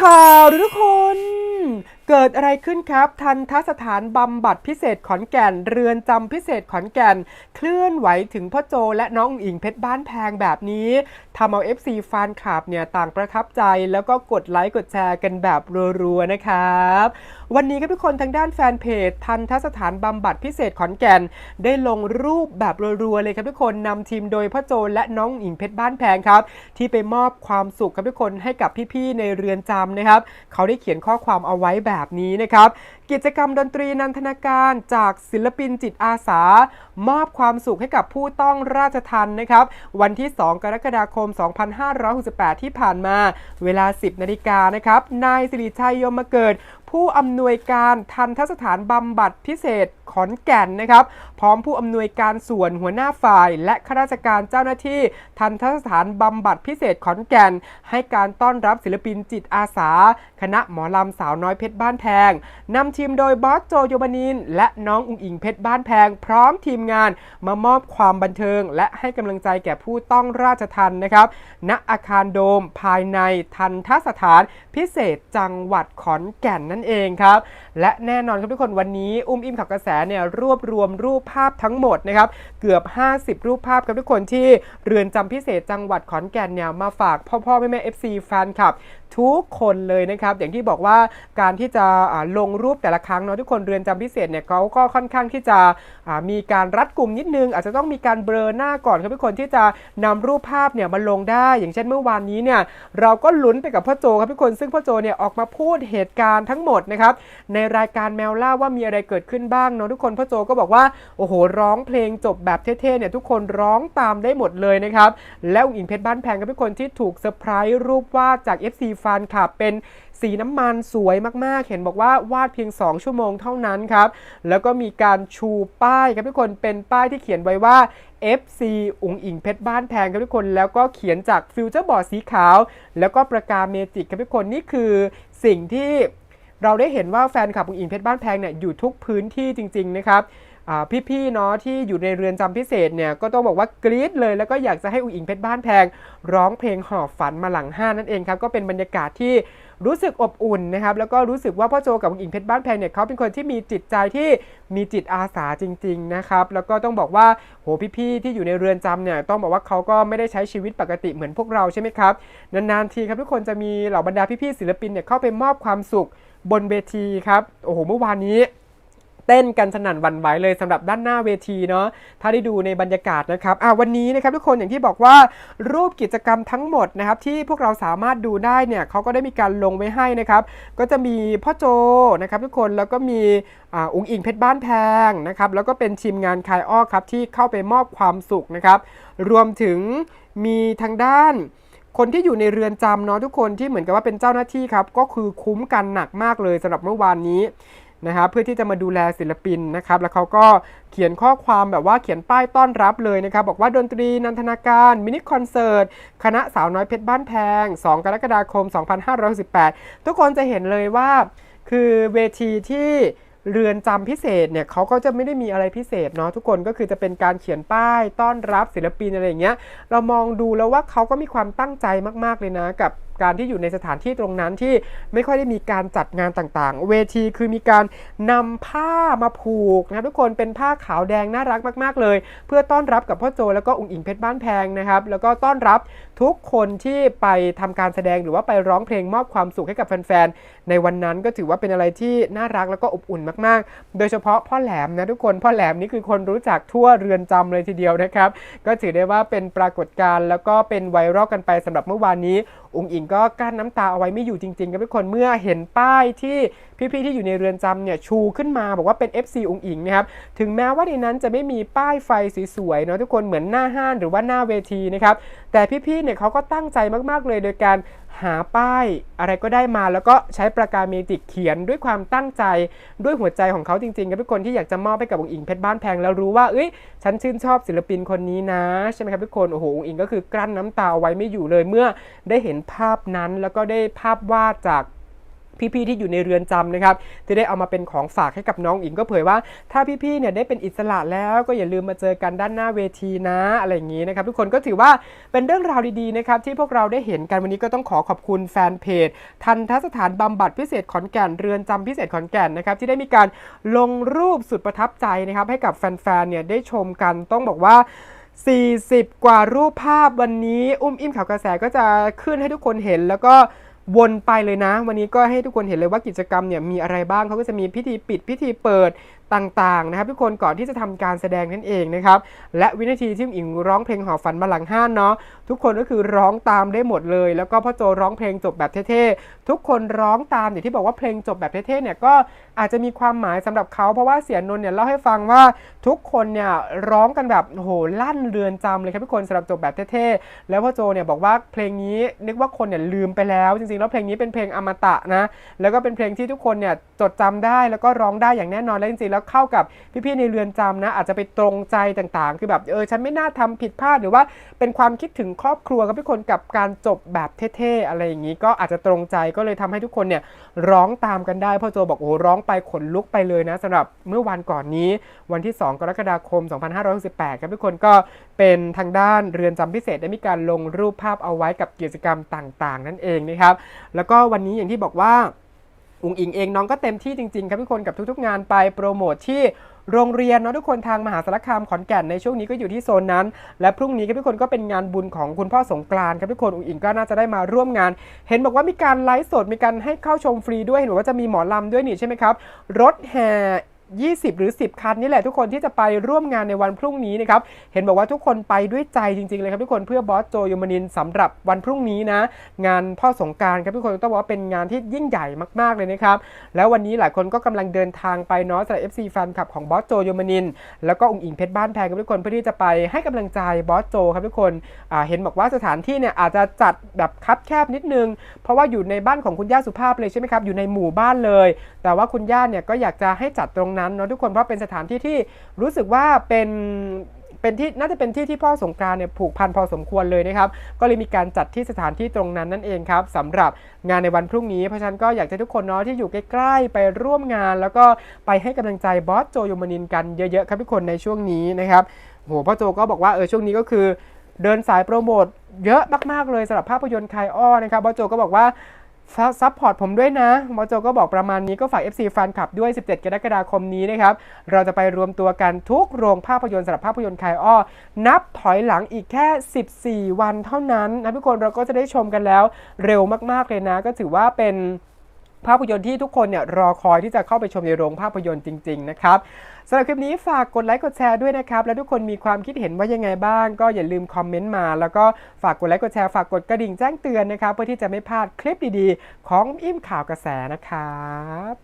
ข่าวทุกคน เกิดอะไรขึ้นครับ ทันทสถานบำบัดพิเศษขอนแก่น เรือนจำพิเศษขอนแก่น เคลื่อนไหวถึงพ่อโจและน้องอุ๋งอิงเพชรบ้านแพงแบบนี้ทำเอา FC แฟนคลับเนี่ยต่างประทับใจ แล้วก็กดไลค์กดแชร์กันแบบรัวๆนะครับ วันนี้ครับทุกคนทางด้านแฟนเพจ ทันทสถานบำบัดพิเศษขอนแก่น ได้ลงรูปแบบรัวๆเลยครับทุกคนนำทีมโดยพ่อโจและน้องอุ๋งอิงเพชรบ้านแพงครับ ที่ไปมอบความสุขครับทุกคนให้กับพี่ๆในเรือนจำนะครับ เขาได้เขียนข้อความเอาไว้แบบนี้นะครับ กิจกรรมดนตรีนันทนาการจากศิลปินจิตอาสา มอบความสุขให้กับผู้ต้องราชทันนะครับ วันที่ 2 กรกฎาคม 2568 ที่ผ่านมา เวลา 10 นาฬิกานะครับนายสิริชัยยมเกิด ผู้อำนวยการทันทสถานบำบัดพิเศษ ขอนแก่นนะครับ พร้อมผู้อำนวยการส่วนหัวหน้าฝ่าย และข้าราชการเจ้าหน้าที่ ทันทสถานบำบัดพิเศษขอนแก่น ให้การต้อนรับศิลปินจิตอาสา คณะหมอลำสาวน้อยเพชรบ้านแพงนำทีมโดยบอสโจโยบานิน และน้องอุ๋งอิงเพชรบ้านแพง พร้อมทีมงานมามอบความบันเทิง และให้กำลังใจแก่ผู้ต้องราชทันนะครับณอาคารโดมภายในทันทสถานพิเศษจังหวัดขอนแก่นนั่นเองครับและแน่นอนครับทุกคนวันนี้อุ้มอิมขับกระแสเนี่ยรวบรวมรูปภาพทั้งหมดนะครับเกือบ 50 รูปภาพกับทุกคนที่เรือนจำพิเศษจังหวัดขอนแก่นเนี่ยมาฝากพ่อพ่อแม่แม่เอฟซีแฟนคลับทุกคนเลยนะครับ อย่างที่บอกว่าการที่จะลงรูปแต่ละครั้งเนาะทุกคนเรือนจำพิเศษเนี่ยเขาก็ค่อนข้างที่จะมีการรัดกลุ่มนิดนึง อาจจะต้องมีการเบลอหน้าก่อนครับทุกคนที่จะนำรูปภาพเนี่ยมาลงได้ อย่างเช่นเมื่อวานนี้เนี่ยเราก็ลุ้นไปกับพ่อโจครับทุกคนซึ่งพ่อโจเนี่ยออกมาพูดเหตุการณ์ทั้งหมดนะครับในรายการแมวล่าว่ามีอะไรเกิดขึ้นบ้างเนาะทุกคนพ่อโจก็บอกว่าโอ้โหร้องเพลงจบแบบเท่ๆเนี่ยทุกคนร้องตามได้หมดเลยนะครับแล้วอุ๋งอิงเพชรบ้านแพงครับทุกคนที่ถูกเซอร์ไพรส์รูปวาดจาก FC แฟนคลับเป็นสีน้ำมันสวยมากๆ เห็นบอกว่าวาดเพียง 2 ชั่วโมงเท่านั้นครับ แล้วก็มีการชูป้ายครับทุกคนเป็นป้ายที่เขียนไว้ว่า FC อุ๋งอิงเพชรบ้านแพงครับทุกคน แล้วก็เขียนจากฟิวเจอร์บอร์ดสีขาว แล้วก็ประกาเมจิกครับทุกคนนี่คือสิ่งที่เราได้เห็นว่าแฟนคลับอุ๋งอิงเพชรบ้านแพงเนี่ยอยู่ทุกพื้นที่จริง ๆ นะครับ พี่ๆเนาะที่อยู่ในเรือนจำพิเศษเนี่ยก็ต้องบอกว่ากรี๊ดเลยแล้วก็อยากจะให้อุ๋งอิงเพชรบ้านแพง ร้องเพลงหอบฝันมาหลังห้านั่นเองครับก็เป็นบรรยากาศที่รู้สึกอบอุ่นนะครับแล้วก็รู้สึกว่าพ่อโจกับอุ๋งอิงเพชรบ้านแพงเนี่ยเขาเป็นคนที่มีจิตใจที่มีจิตอาสาจริง ๆนะครับ แล้วก็ต้องบอกว่าโหพี่ๆที่อยู่ในเรือนจำเนี่ยต้องบอกว่าเขาก็ไม่ได้ใช้ชีวิตปกติเหมือนพวกเราใช่ไหมครับนานๆทีครับทุกคนจะมีเหล่าบรรดาพี่ๆศิลปินเนี่ยเข้าไปมอบความสุขบนเวทีครับโอ้โหเมื่อวานนี้ เต้นกันสนั่นวันไหวเลยสำหรับด้านหน้าเวทีเนาะถ้าได้ดูในบรรยากาศนะครับอะวันนี้นะครับทุกคนอย่างที่บอกว่ารูปกิจกรรมทั้งหมดนะครับที่พวกเราสามารถดูได้เนี่ยเขาก็ได้มีการลงไว้ให้นะครับก็จะมีพ่อโจนะครับทุกคนแล้วก็มีอ่าอุ๋งอิงเพชรบ้านแพงนะครับแล้วก็เป็นทีมงานคายอ้อครับที่เข้าไปมอบความสุขนะครับรวมถึงมีทางด้านคนที่อยู่ในเรือนจำเนาะทุกคนที่เหมือนกับว่าเป็นเจ้าหน้าที่ครับก็คือคุ้มกันหนักมากเลยสำหรับเมื่อวานนี้ นะครับเพื่อที่จะมาดูแลศิลปินนะครับแล้วเขาก็เขียนข้อความแบบว่าเขียนป้ายต้อนรับเลยนะครับบอกว่าดนตรีนันทนาการมินิคอนเสิร์ตคณะสาวน้อยเพชรบ้านแพง 2 กรกฎาคม 2518ทุกคนจะเห็นเลยว่าคือเวทีที่เรือนจำพิเศษเนี่ยเขาก็จะไม่ได้มีอะไรพิเศษเนาะทุกคนก็คือจะเป็นการเขียนป้ายต้อนรับศิลปินอะไรอย่างเงี้ยเรามองดูแล้วว่าเขาก็มีความตั้งใจมาก ๆเลยนะกับ การที่อยู่ในสถานที่ตรงนั้นที่ไม่ค่อยได้มีการจัดงานต่างๆ เวทีคือมีการนำผ้ามาผูกนะทุกคนเป็นผ้าขาวแดงน่ารักมาก ๆ เลย เพื่อต้อนรับกับพ่อโจแล้วก็องค์อิงเพชรบ้านแพงนะครับแล้วก็ต้อนรับทุกคนที่ไปทำการแสดงหรือว่าไปร้องเพลงมอบความสุขให้กับแฟนๆในวันนั้นก็ถือว่าเป็นอะไรที่น่ารักแล้วก็อบอุ่นมากๆ โดยเฉพาะพ่อแหลมนะทุกคนพ่อแหลมนี่คือคนรู้จักทั่วเรือนจำเลยทีเดียวนะครับ ก็ถือได้ว่าเป็นปรากฏการณ์แล้วก็เป็นไวรัลกันไปสำหรับเมื่อวานนี้องค์อิงก็กั้นน้ำตาเอาไว้ไม่อยู่จริงๆครับทุกคนเมื่อเห็นป้ายที่ พี่ๆที่อยู่ในเรือนจำเนี่ยชูขึ้นมาบอกว่าเป็น FC องอิงนะครับถึงแม้ว่าในนั้นจะไม่มีป้ายไฟสวยๆเนาะทุกคนเหมือนหน้าห้านหรือว่าหน้าเวทีนะครับแต่พี่ๆเนี่ยเขาก็ตั้งใจมากๆเลยโดยการหาป้ายอะไรก็ได้มาแล้วก็ใช้ประกาเมจิกเขียนด้วยความตั้งใจด้วยหัวใจของเขาจริงๆครับทุกคนที่อยากจะมอบให้กับองค์อิงเพชรบ้านแพงแล้วรู้ว่าเอ้ยฉันชื่นชอบศิลปินคนนี้นะใช่ไหมครับทุกคนโอ้โหองค์อิงก็คือกลั้นน้ำตาเอาไว้ไม่อยู่เลยเมื่อได้เห็นภาพนั้นแล้วก็ได้ภาพวาดจาก พี่ๆที่อยู่ในเรือนจำนะครับที่ได้เอามาเป็นของฝากให้กับน้องอิงก็เผยว่า ถ้าพี่ๆเนี่ยได้เป็นอิสระแล้วก็อย่าลืมมาเจอกันด้านหน้าเวทีนะอะไรอย่างนี้นะครับทุกคนก็ถือว่าเป็นเรื่องราวดีๆนะครับที่พวกเราได้เห็นกันวันนี้ก็ต้องขอขอบคุณแฟนเพจ ทันทสถานบำบัดพิเศษขอนแก่นเรือนจำพิเศษขอนแก่นนะครับที่ได้มีการลงรูปสุดประทับใจนะครับให้กับแฟนๆเนี่ยได้ชมกันต้องบอกว่า40 กว่ารูปภาพวันนี้ อุ้มอิ่มข่าวกระแสก็จะขึ้นให้ทุกคนเห็นแล้วก็ วนไปเลยนะ วันนี้ก็ให้ทุกคนเห็นเลยว่ากิจกรรมเนี่ยมีอะไรบ้างเขาก็จะมีพิธีปิดพิธีเปิดต่างๆนะครับทุกคนก่อนที่จะทำการแสดงนั่นเองนะครับและวินาทีที่อิงร้องเพลงหอฝันมาหลังห้านเนาะทุกคนก็คือร้องตามได้หมดเลย แล้วก็พ่อโจร้องเพลงจบแบบเท่ๆทุกคนร้องตามอย่างที่บอกว่าเพลงจบแบบเท่ๆเนี่ยก็อาจจะมีความหมายสำหรับเขาเพราะว่าเสียนนท์เนี่ยเล่าให้ฟังว่าทุกคนเนี่ยร้องกันแบบโหลั่นเรือนจำเลยครับทุกคนสำหรับจบแบบเท่ๆแล้วพ่อโจเนี่ยบอกว่าเพลงนี้นึกว่าคนเนี่ยลืมไปแล้วจริงๆแล้วเพลงนี้เป็นเพลงอมตะนะ แล้วก็เป็นเพลงที่ทุกคนเนี่ยจดจำได้แล้วก็ร้องได้อย่างแน่นอนและจริงๆแล้วเข้ากับพี่ๆในเรือนจำนะ อาจจะไปตรงใจต่างๆ คือแบบเออฉันไม่น่าทำผิดพลาดหรือว่าเป็นความคิดถึงครอบครัวกับทุกคนกับการจบแบบเท่ๆอะไรอย่างนี้ ก็อาจจะตรงใจก็เลยทำให้ทุกคนเนี่ยร้องตามกันได้พ่อโจบอกโอ้ร้องไปขนลุกไปเลยนะสำหรับเมื่อวันก่อนนี้วันที่ 2 กรกฎาคม 2568ครับทุกคนก็เป็นทางด้านเรือนจำพิเศษได้มีการลงรูปภาพเอาไว้กับกิจกรรมต่างๆ นั่นเองนะครับแล้วก็วันนี้อย่างที่บอกว่าอุงอิงเองน้องก็เต็มที่จริงๆครับทุกคนกับทุกๆงานไปโปรโมทที่โรงเรียนเนาะทุกคนทางมหาสารคามขอนแก่นในช่วงนี้ก็อยู่ที่โซนนั้น และพรุ่งนี้ครับทุกคนก็เป็นงานบุญของคุณพ่อสงกรานต์ครับทุกคนอุ๋งอิงก็น่าจะได้มาร่วมงาน เห็นบอกว่ามีการไลฟ์สดมีการให้เข้าชมฟรีด้วยเห็นบอกว่าจะมีหมอลำด้วยนี่ใช่ไหมครับรถแห่ 20 หรือ 10 คันนี่แหละทุกคนที่จะไปร่วมงานในวันพรุ่งนี้นะครับ เห็นบอกว่าทุกคนไปด้วยใจจริงๆเลยครับทุกคนเพื่อบอสโจยมนินทร์สำหรับวันพรุ่งนี้นะ งานพ่อสงการครับทุกคนต้องบอกว่าเป็นงานที่ยิ่งใหญ่มากๆเลยนะครับ แล้ววันนี้หลายคนก็กำลังเดินทางไปเนาะสำหรับ FC แฟนคลับของบอสโจยมนิน แล้วก็องค์อิงเพชรบ้านแพงครับทุกคนเพื่อที่จะไปให้กำลังใจบอสโจครับทุกคนเห็นบอกว่าสถานที่เนี่ยอาจจะจัดแบบคับแคบนิดนึง เพราะว่าอยู่ในบ้านของคุณย่าสุภาพเลยใช่ไหมครับอยู่ในหมู่บ้านเลย แต่ว่าคุณย่าเนี่ยก็อยากจะให้จัดตรงนั้นเนาะทุกคนเพราะเป็นสถานที่ที่รู้สึกว่าเป็นเป็นที่น่าจะเป็นที่ที่พ่อสงกรานเนี่ยผูกพันพอสมควรเลยนะครับ ก็เลยมีการจัดที่สถานที่ตรงนั้นนั่นเองครับสำหรับงานในวันพรุ่งนี้เพราะฉะนั้นก็อยากจะให้ทุกคนเนาะที่อยู่ใกล้ๆไปร่วมงาน แล้วก็ไปให้กำลังใจบอสโจยมนินกันเยอะๆครับทุกคนในช่วงนี้นะครับโหพ่อโจก็บอกว่าเออช่วงนี้ก็คือเดินสายโปรโมทเยอะมากๆเลยสำหรับภาพยนตร์คายอ้อนะครับบอสโจก็บอกว่า ซัพพอร์ตผมด้วยนะมอโจก็บอกประมาณนี้ก็ฝาก FC แฟนคลับด้วย 17 กรกฎาคมนี้นะครับ เราจะไปรวมตัวกันทุกโรงภาพยนตร์สำหรับภาพยนตร์คายอ้อ นับถอยหลังอีกแค่ 14 วันเท่านั้นนะทุกคนเราก็จะได้ชมกันแล้วเร็วมากๆเลยนะ ก็ถือว่าเป็น ภาพยนตร์ที่ทุกคนเนี่ยรอคอยที่จะเข้าไปชมในโรงภาพยนตร์จริง ๆ นะครับสำหรับคลิปนี้ฝากกดไลค์กดแชร์ด้วยนะครับ แล้วทุกคนมีความคิดเห็นว่ายังไงบ้าง ก็อย่าลืมคอมเมนต์มา แล้วก็ฝากกดไลค์กดแชร์ฝากกดกระดิ่งแจ้งเตือนนะครับ เพื่อที่จะไม่พลาดคลิปดีๆ ของอิ่มข่าวกระแสนะครับ